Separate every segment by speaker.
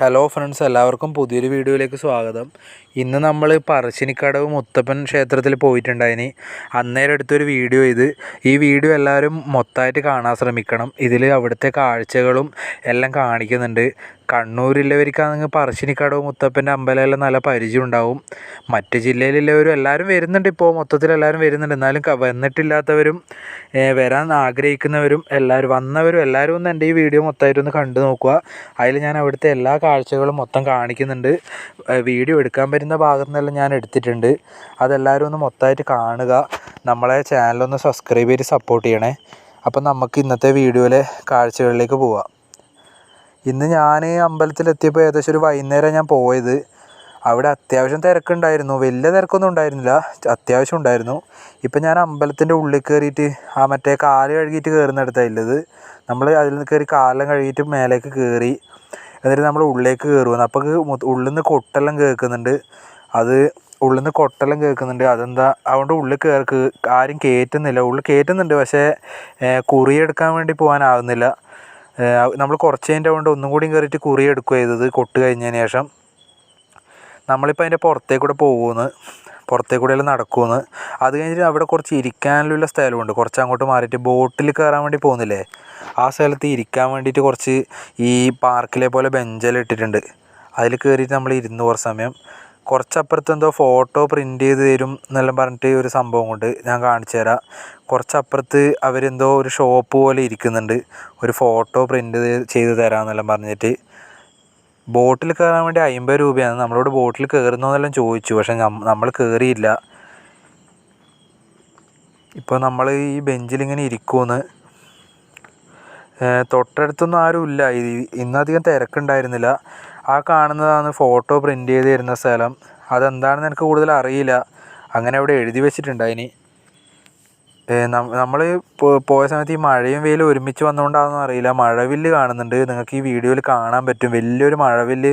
Speaker 1: Hello friends എല്ലാവർക്കും പുതിയൊരു വീഡിയോയിലേക്ക് സ്വാഗതം. ഇന്ന് നമ്മൾ പറശ്ശിനിക്കടവ് മുത്തപ്പൻ ക്ഷേത്രത്തിൽ പോയിട്ടുണ്ടായിന്. അന്നേരം എടുത്തൊരു വീഡിയോ ഇത്. ഈ വീഡിയോ എല്ലാവരും മൊത്തമായിട്ട് കാണാൻ ശ്രമിക്കണം. ഇതിൽ അവിടുത്തെ കാഴ്ചകളും എല്ലാം കാണിക്കുന്നുണ്ട്. കണ്ണൂരിലുള്ളവർക്കാണെങ്കിൽ പറശ്ശിനിക്കടവ് മുത്തപ്പന്റെ അമ്പലമെല്ലാം നല്ല പരിചയം ഉണ്ടാവും. മറ്റ് ജില്ലയിലുള്ളവരും എല്ലാവരും വരുന്നുണ്ട് ഇപ്പോൾ. മൊത്തത്തിൽ എല്ലാവരും വരുന്നുണ്ട്. എന്നാലും വന്നിട്ടില്ലാത്തവരും വരാൻ ആഗ്രഹിക്കുന്നവരും എല്ലാവരും വന്നവരും എല്ലാവരും ഒന്ന് എന്റെ ഈ വീഡിയോ മൊത്തമായിട്ട് ഒന്ന് കണ്ടു നോക്കുക. അതിൽ ഞാൻ അവിടുത്തെ എല്ലാ കാഴ്ചകളും മൊത്തം കാണിക്കുന്നുണ്ട്. വീഡിയോ എടുക്കാൻ പറ്റുന്ന ഭാഗത്തു നിന്നെല്ലാം ഞാൻ എടുത്തിട്ടുണ്ട്. അതെല്ലാവരും ഒന്ന് മൊത്തമായിട്ട് കാണുക. നമ്മളെ ചാനലൊന്ന് സബ്സ്ക്രൈബ് ചെയ്ത് സപ്പോർട്ട് ചെയ്യണേ. അപ്പം നമുക്ക് ഇന്നത്തെ വീഡിയോയിലെ കാഴ്ചകളിലേക്ക് പോവാം. ഇന്ന് ഞാൻ അമ്പലത്തിലെത്തിയപ്പോൾ ഏകദേശം ഒരു വൈകുന്നേരം ഞാൻ പോയത്. അവിടെ അത്യാവശ്യം തിരക്കുണ്ടായിരുന്നു. വലിയ തിരക്കൊന്നും ഉണ്ടായിരുന്നില്ല. അത്യാവശ്യം ഉണ്ടായിരുന്നു. ഇപ്പം ഞാൻ അമ്പലത്തിന്റെ ഉള്ളിൽ കയറിയിട്ട് ആ മറ്റേ കാൽ കഴുകിയിട്ട് കയറുന്നിടത്താണ് ഉള്ളത്. നമ്മൾ അതിൽ നിന്ന് കയറി കാലെല്ലാം കഴുകിയിട്ട് മേലേക്ക് കയറി എന്നിട്ട് നമ്മൾ ഉള്ളിലേക്ക് കയറുമെന്ന് അപ്പോൾ ഉള്ളിൽ നിന്ന് കൊട്ടെല്ലാം കേൾക്കുന്നുണ്ട്. അത് ഉള്ളിൽ നിന്ന് കൊട്ടെല്ലാം കേൾക്കുന്നുണ്ട്. അതെന്താ അതുകൊണ്ട് ഉള്ളിൽ കയറി ആരും കയറ്റുന്നില്ല ഉള്ളിൽ കയറ്റുന്നുണ്ട് പക്ഷേ കുറിയെടുക്കാൻ വേണ്ടി പോകാനാവുന്നില്ല. നമ്മൾ കുറച്ച് കഴിഞ്ഞിട്ട് കൊണ്ട് ഒന്നും കൂടി കയറിയിട്ട് കുറി എടുക്കുക ചെയ്തത് കൊട്ട് കഴിഞ്ഞതിന് ശേഷം. നമ്മളിപ്പോൾ അതിന്റെ പുറത്തേക്കൂടെ പോകുമെന്ന് പുറത്തേക്കൂടെയെല്ലാം കൂടെ നടക്കുമെന്ന് അത് കഴിഞ്ഞിട്ട് അവിടെ കുറച്ച് ഇരിക്കാനുള്ള സ്ഥലമുണ്ട്. കുറച്ച് അങ്ങോട്ട് മാറിയിട്ട് ബോട്ടിൽ കയറാൻ വേണ്ടി പോകുന്നില്ലേ? ആ സ്ഥലത്ത് ഇരിക്കാൻ വേണ്ടിയിട്ട് കുറച്ച് ഈ പാർക്കിലെ പോലെ ബെഞ്ചെല്ലാം ഇട്ടിട്ടുണ്ട്. അതിൽ കയറിയിട്ട് നമ്മൾ ഇരുന്ന് കുറച്ച് സമയം കുറച്ചപ്പുറത്ത് എന്തോ ഫോട്ടോ പ്രിന്റ് ചെയ്ത് തരും എന്നെല്ലാം പറഞ്ഞിട്ട് ഒരു സംഭവം കൊണ്ട് ഞാൻ കാണിച്ചു തരാം. കുറച്ചപ്പുറത്ത് അവരെന്തോ ഒരു ഷോപ്പ് പോലെ ഇരിക്കുന്നുണ്ട്. ഒരു ഫോട്ടോ പ്രിന്റ് ചെയ്ത് തരാമെന്നെല്ലാം പറഞ്ഞിട്ട്. ബോട്ടിൽ കയറാൻ വേണ്ടി അമ്പത് രൂപയാണ്. നമ്മളോട് ബോട്ടിൽ കയറുന്നതെല്ലാം ചോദിച്ചു. പക്ഷെ നമ്മൾ കയറിയില്ല. ഇപ്പോൾ നമ്മൾ ഈ ബെഞ്ചിലിങ്ങനെ ഇരിക്കുമെന്ന് തൊട്ടടുത്തൊന്നും ആരും ഇല്ല ഇന്നധികം തിരക്കുണ്ടായിരുന്നില്ല. ആ കാണുന്നതാണ് ഫോട്ടോ പ്രിന്റ് ചെയ്ത് തരുന്ന സ്ഥലം. അതെന്താണെന്ന് എനിക്ക് കൂടുതൽ അറിയില്ല. അങ്ങനെ അവിടെ എഴുതി വെച്ചിട്ടുണ്ട് അതിന്. നമ്മൾ പോയ സമയത്ത് ഈ മഴയും വെയിലും ഒരുമിച്ച് വന്നുകൊണ്ടാണെന്ന് അറിയില്ല. മഴവില്ല് കാണുന്നുണ്ട്. നിങ്ങൾക്ക് ഈ വീഡിയോയിൽ കാണാൻ പറ്റും. വലിയൊരു മഴവില്ല്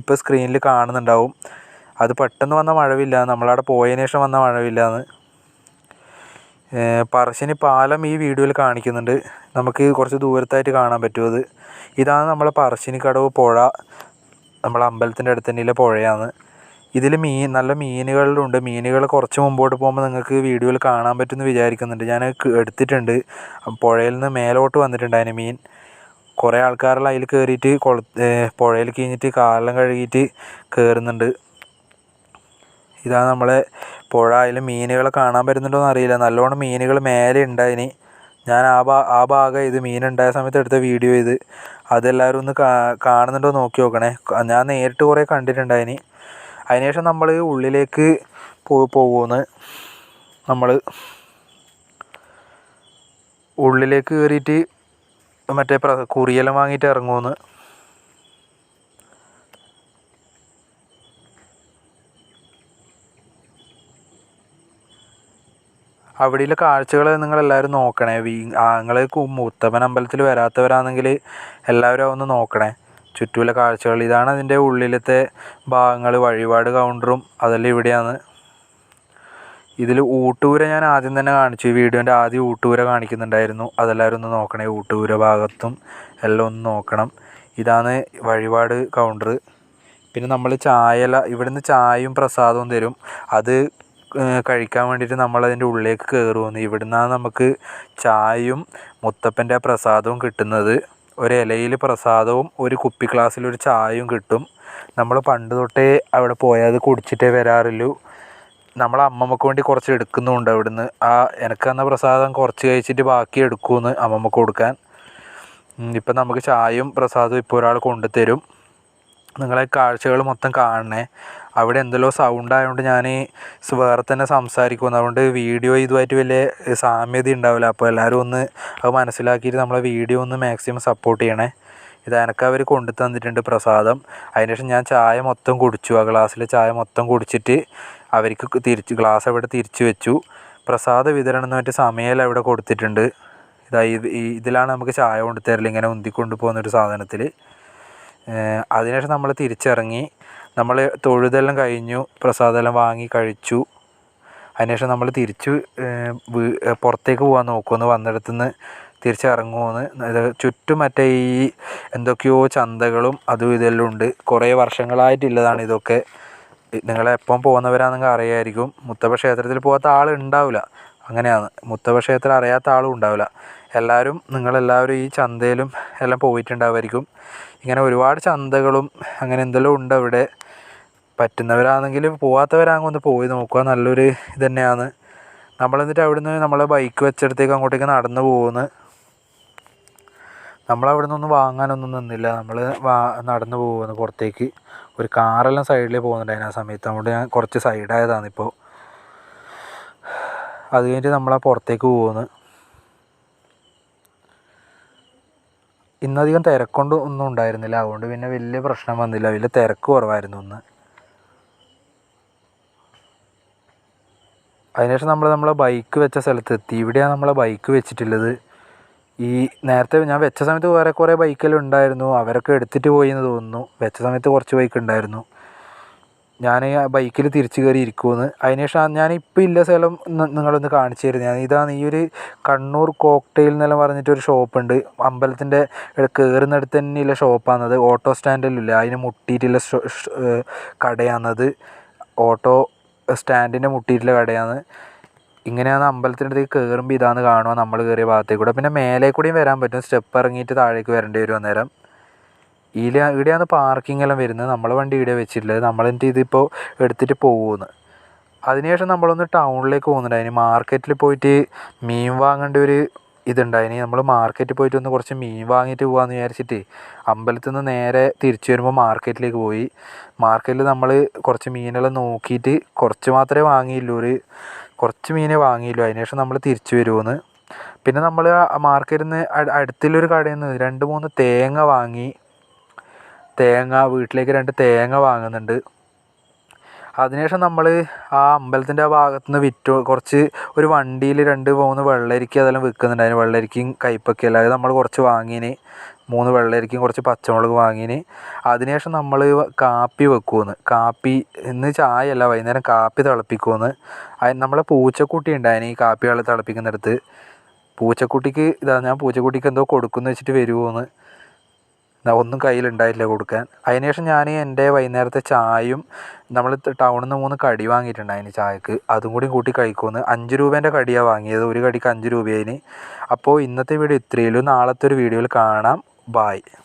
Speaker 1: ഇപ്പോൾ സ്ക്രീനിൽ കാണുന്നുണ്ടാവും. അത് പെട്ടെന്ന് വന്ന മഴവില്ല. നമ്മളവിടെ പോയതിന് ശേഷം വന്ന മഴവില്ലാന്ന്. പറശ്ശിനി പാലം ഈ വീഡിയോയിൽ കാണിക്കുന്നുണ്ട്. നമുക്ക് കുറച്ച് ദൂരത്തായിട്ട് കാണാൻ പറ്റും അത്. ഇതാണ് നമ്മളെ പറശ്ശിനിക്കടവ് പുഴ. നമ്മളെ അമ്പലത്തിന്റെ അടുത്ത് തന്നെയുള്ള പുഴയാണ്. ഇതിൽ മീൻ നല്ല മീനുകളുണ്ട്. മീനുകൾ കുറച്ച് മുമ്പോട്ട് പോകുമ്പോൾ നിങ്ങൾക്ക് വീഡിയോയിൽ കാണാൻ പറ്റുമെന്ന് വിചാരിക്കുന്നുണ്ട്. ഞാൻ എടുത്തിട്ടുണ്ട്. പുഴയിൽ നിന്ന് മേലോട്ട് വന്നിട്ടുണ്ട് അതിന് മീൻ. കുറേ ആൾക്കാരെല്ലാം അതിൽ കയറിയിട്ട് കുള പുഴയിൽ കഴിഞ്ഞിട്ട് കാലെല്ലാം കഴുകിയിട്ട് കയറുന്നുണ്ട്. ഇതാണ് നമ്മളെ പുഴ. അതിൽ മീനുകളെ കാണാൻ പറ്റുന്നുണ്ടോ എന്ന് അറിയില്ല. നല്ലോണം മീനുകൾ മേലെ ഉണ്ടായിന് ഞാൻ ആ ഭാ ആ ഭാഗം ഇത് മീനുണ്ടായ സമയത്ത് എടുത്ത വീഡിയോ ഇത്. അതെല്ലാവരും ഒന്ന് കാ കാണുന്നുണ്ടോ നോക്കി നോക്കണേ. ഞാൻ നേരിട്ട് കുറേ കണ്ടിട്ടുണ്ടായിന് അതിനുശേഷം നമ്മൾ ഉള്ളിലേക്ക് പോ പോകുമെന്ന് നമ്മൾ ഉള്ളിലേക്ക് കയറിയിട്ട് മറ്റേ പ്ര കുറിയെല്ലാം വാങ്ങിയിട്ട് ഇറങ്ങുമെന്ന് അവിടെയുള്ള കാഴ്ചകൾ നിങ്ങളെല്ലാവരും നോക്കണേ. വീ നിങ്ങൾ മുത്തപ്പൻ അമ്പലത്തിൽ വരാത്തവരാണെങ്കിൽ എല്ലാവരും ഒന്ന് നോക്കണേ. ചുറ്റുമുള്ള കാഴ്ചകൾ ഇതാണ് അതിന്റെ ഉള്ളിലത്തെ ഭാഗങ്ങൾ വഴിപാട് കൗണ്ടറും അതെല്ലാം ഇവിടെയാണ്. ഇതിൽ ഊട്ടൂര ഞാൻ ആദ്യം തന്നെ കാണിച്ചു. ഈ വീഡിയോന്റെ ആദ്യം ഊട്ടൂര കാണിക്കുന്നുണ്ടായിരുന്നു. അതെല്ലാവരും ഒന്ന് നോക്കണേ. ഊട്ടൂര ഭാഗത്തും എല്ലാം ഒന്ന് നോക്കണം. ഇതാണ് വഴിപാട് കൗണ്ടർ പിന്നെ നമ്മൾ ചായല ഇവിടുന്ന് ചായയും പ്രസാദവും തരും. അത് കഴിക്കാൻ വേണ്ടിയിട്ട് നമ്മൾ അതിന്റെ ഉള്ളിലേക്ക് കയറുമെന്ന് ഇവിടുന്നാണ് നമുക്ക് ചായയും മുത്തപ്പന്റെ പ്രസാദവും കിട്ടുന്നത്. ഒരു ഇലയിൽ പ്രസാദവും ഒരു കുപ്പി ഗ്ലാസ്സിൽ ഒരു ചായയും കിട്ടും. നമ്മൾ പണ്ട് തൊട്ടേ അവിടെ പോയാൽ അത് കുടിച്ചിട്ടേ വരാറുള്ളൂ നമ്മളെ അമ്മമ്മക്ക് വേണ്ടി കുറച്ച് എടുക്കുന്നുമുണ്ട് അവിടുന്ന്. ആ എനിക്ക് തന്ന പ്രസാദം കുറച്ച് കഴിച്ചിട്ട് ബാക്കി എടുക്കുമെന്ന് അമ്മമ്മക്ക് കൊടുക്കാൻ. ഇപ്പം നമുക്ക് ചായയും പ്രസാദവും ഇപ്പോൾ ഒരാൾ കൊണ്ടുതരും. നിങ്ങളെ കാഴ്ചകൾ മൊത്തം കാണണേ. അവിടെ എന്തെല്ലോ സൗണ്ട് ആയതുകൊണ്ട് ഞാൻ വേറെ തന്നെ സംസാരിക്കുന്നു അതുകൊണ്ട് വീഡിയോ ഇതുമായിട്ട് വലിയ സാമ്യത ഉണ്ടാവില്ല അപ്പോൾ എല്ലാവരും ഒന്ന് അത് മനസ്സിലാക്കിയിട്ട് നമ്മളെ വീഡിയോ ഒന്ന് മാക്സിമം സപ്പോർട്ട് ചെയ്യണേ. ഇത് എനക്ക് അവർ കൊണ്ടു തന്നിട്ടുണ്ട് പ്രസാദം. അതിനുശേഷം ഞാൻ ചായ മൊത്തം കുടിച്ചു. ആ ഗ്ലാസ്സിൽ ചായ മൊത്തം കുടിച്ചിട്ട് അവർക്ക് തിരിച്ച് ഗ്ലാസ് അവിടെ തിരിച്ചു വെച്ചു. പ്രസാദ വിതരണം എന്ന് മറ്റേ സമയം അവിടെ കൊടുത്തിട്ടുണ്ട്. ഇതായി ഇത് ഇതിലാണ് നമുക്ക് ചായ കൊണ്ടു തരൽ ഇങ്ങനെ ഉന്തിക്കൊണ്ട് പോകുന്ന ഒരു സാധനത്തിൽ അതിനുശേഷം നമ്മൾ തിരിച്ചിറങ്ങി നമ്മൾ തൊഴുതെല്ലാം കഴിഞ്ഞു പ്രസാദമെല്ലാം വാങ്ങി കഴിച്ചു. അതിനുശേഷം നമ്മൾ തിരിച്ച് പുറത്തേക്ക് പോകാൻ നോക്കുമെന്ന് വന്നിടത്തു നിന്ന് തിരിച്ചിറങ്ങുമെന്ന് ചുറ്റും മറ്റേ ഈ എന്തൊക്കെയോ ചന്തകളും അതും ഇതെല്ലാം ഉണ്ട്. കുറേ വർഷങ്ങളായിട്ടുള്ളതാണ് ഇതൊക്കെ. നിങ്ങളെപ്പം പോകുന്നവരാണെങ്കിൽ അറിയായിരിക്കും. മുത്തപ്പ ക്ഷേത്രത്തിൽ പോകാത്ത ആളുണ്ടാവില്ല അങ്ങനെയാണ്. മുത്തപ്പ ക്ഷേത്രം അറിയാത്ത ആളും ഉണ്ടാവില്ല. എല്ലാവരും നിങ്ങളെല്ലാവരും ഈ ചന്തയിലും എല്ലാം പോയിട്ടുണ്ടാവുമായിരിക്കും. ഇങ്ങനെ ഒരുപാട് ചന്തകളും അങ്ങനെ എന്തെല്ലാം ഉണ്ട് അവിടെ? പറ്റുന്നവരാണെങ്കിൽ പോകാത്തവരാണെങ്കിൽ ഒന്ന് പോയി നോക്കുക. നല്ലൊരു ഇത് തന്നെയാണ്. നമ്മൾ എന്നിട്ട് അവിടുന്ന് നമ്മളെ ബൈക്ക് വെച്ചിടത്തേക്ക് അങ്ങോട്ടേക്ക് നടന്നു പോകുന്നു നമ്മൾ അവിടെ നിന്നൊന്നും വാങ്ങാനൊന്നും നിന്നില്ല. നമ്മൾ നടന്ന് പോകുന്നു പുറത്തേക്ക്. ഒരു കാറെല്ലാം സൈഡിൽ പോകുന്നുണ്ടായിരുന്നു ആ സമയത്ത്. അതുകൊണ്ട് ഞാൻ കുറച്ച് സൈഡായതാണ് ഇപ്പോൾ അത് കഴിഞ്ഞിട്ട് നമ്മൾ പുറത്തേക്ക് പോകുന്നു ഇന്നധികം തിരക്കൊണ്ട് ഒന്നും ഉണ്ടായിരുന്നില്ല. അതുകൊണ്ട് പിന്നെ വലിയ പ്രശ്നം വന്നില്ല. വലിയ തിരക്ക് കുറവായിരുന്നു ഇന്ന്. അതിനുശേഷം നമ്മൾ നമ്മളെ ബൈക്ക് വെച്ച സ്ഥലത്ത് എത്തി. ഇവിടെയാണ് നമ്മളെ ബൈക്ക് വെച്ചിട്ടുള്ളത്. ഈ നേരത്തെ ഞാൻ വെച്ച സമയത്ത് വേറെ കുറേ ബൈക്കെല്ലാം ഉണ്ടായിരുന്നു. അവരൊക്കെ എടുത്തിട്ട് പോയി എന്ന് തോന്നുന്നു. വെച്ച സമയത്ത് കുറച്ച് ബൈക്ക് ഉണ്ടായിരുന്നു. ഞാൻ ബൈക്കിൽ തിരിച്ച് കയറി ഇരിക്കുമെന്ന് അതിനുശേഷം ഞാൻ ഇപ്പോൾ ഇല്ല സ്ഥലം നിങ്ങളൊന്ന് കാണിച്ചു തരുന്നത് ഞാൻ ഇതാണ് ഈ ഒരു കണ്ണൂർ കോക്ടെയിൽ എന്നെല്ലാം പറഞ്ഞിട്ടൊരു ഷോപ്പുണ്ട് അമ്പലത്തിന്റെ കയറുന്നിടത്ത് തന്നെയുള്ള ഷോപ്പാണത് ഓട്ടോ സ്റ്റാൻഡിലില്ല അതിന് മുട്ടിയിട്ടുള്ള കടയാണത്. ഓട്ടോ സ്റ്റാൻഡിന്റെ മുട്ടിയിട്ടുള്ള കടയാണ്. ഇങ്ങനെയാണ് അമ്പലത്തിന്റെ അടുത്തേക്ക് കയറുമ്പോൾ ഇതാണ് കാണുക. നമ്മൾ കയറിയ ഭാഗത്തേക്ക് കൂടെ പിന്നെ മേലെ കൂടിയും വരാൻ പറ്റും. സ്റ്റെപ്പ് ഇറങ്ങിയിട്ട് താഴേക്ക് വരേണ്ടി വരും അന്നേരം. ഇതിൽ ഇവിടെയാണ് പാർക്കിംഗ് എല്ലാം വരുന്നത്. നമ്മളെ വണ്ടി ഇവിടെ വെച്ചിട്ടില്ല. നമ്മൾ എന്ത് ഇതിപ്പോൾ എടുത്തിട്ട് പോകുമെന്ന് അതിനുശേഷം നമ്മളൊന്ന് ടൗണിലേക്ക് പോകുന്നുണ്ടായിന് മാർക്കറ്റിൽ പോയിട്ട് മീൻ വാങ്ങേണ്ട ഒരു ഇതുണ്ടായിന് നമ്മൾ മാർക്കറ്റിൽ പോയിട്ട് ഒന്ന് കുറച്ച് മീൻ വാങ്ങിയിട്ട് പോകാമെന്ന് വിചാരിച്ചിട്ട് അമ്പലത്തിൽ നിന്ന് നേരെ തിരിച്ചു വരുമ്പോൾ മാർക്കറ്റിലേക്ക് പോയി. മാർക്കറ്റിൽ നമ്മൾ കുറച്ച് മീനെല്ലാം നോക്കിയിട്ട് കുറച്ച് മാത്രമേ വാങ്ങിയുള്ളൂ. ഒരു കുറച്ച് മീനേ വാങ്ങിയുള്ളൂ. അതിനുശേഷം നമ്മൾ തിരിച്ചു വരുമെന്ന് പിന്നെ നമ്മൾ മാർക്കറ്റിൽ നിന്ന് അടുത്തുള്ളൊരു കടയിൽ നിന്ന് രണ്ട് മൂന്ന് തേങ്ങ വാങ്ങി തേങ്ങ വീട്ടിലേക്ക് രണ്ട് തേങ്ങ വാങ്ങുന്നുണ്ട്. അതിനുശേഷം നമ്മൾ ആ അമ്പലത്തിന്റെ ആ ഭാഗത്തു നിന്ന് വിറ്റ്. കുറച്ച് ഒരു വണ്ടിയിൽ രണ്ട് മൂന്ന് വെള്ളരിക്ക അതെല്ലാം വിൽക്കുന്നുണ്ടായിരുന്നു വെള്ളരിക്കയും കയ്പ്പൊക്കെ അല്ലാതെ നമ്മൾ കുറച്ച് വാങ്ങിന്. മൂന്ന് വെള്ളരിക്കയും കുറച്ച് പച്ചമുളക് വാങ്ങിന്. അതിനുശേഷം നമ്മൾ കാപ്പി വെക്കുമെന്ന് കാപ്പി ഇന്ന് ചായ അല്ല വൈകുന്നേരം കാപ്പി തിളപ്പിക്കുമെന്ന് അതിന് നമ്മളെ പൂച്ചക്കുട്ടി ഉണ്ടായിന് ഈ കാപ്പി തിളപ്പിക്കുന്നിടത്ത്. പൂച്ചക്കുട്ടിക്ക് ഇതാ ഞാൻ പൂച്ചക്കുട്ടിക്ക് എന്തോ കൊടുക്കുന്നു വെച്ചിട്ട് വരുമോയെന്ന് ന- ഒന്നും കയ്യിലുണ്ടായില്ല കൊടുക്കാൻ. അതിനുശേഷം ഞാൻ എന്റെ വൈകുന്നേരത്തെ ചായയും നമ്മൾ ടൗണിൽ നിന്ന് മൂന്ന് കടി വാങ്ങിയിട്ടുണ്ടായിന് ചായക്ക്. അതും കൂടി കൂട്ടി കഴിക്കുമെന്ന്. അഞ്ച് രൂപേന്റെ കടിയാണ് വാങ്ങിയത്. ഒരു കടിക്ക് അഞ്ച് രൂപയായിന് അപ്പോൾ ഇന്നത്തെ വീഡിയോ ഇത്രയേ ഉള്ളൂ. നാളത്തെ ഒരു വീഡിയോയിൽ കാണാം. ബായ്.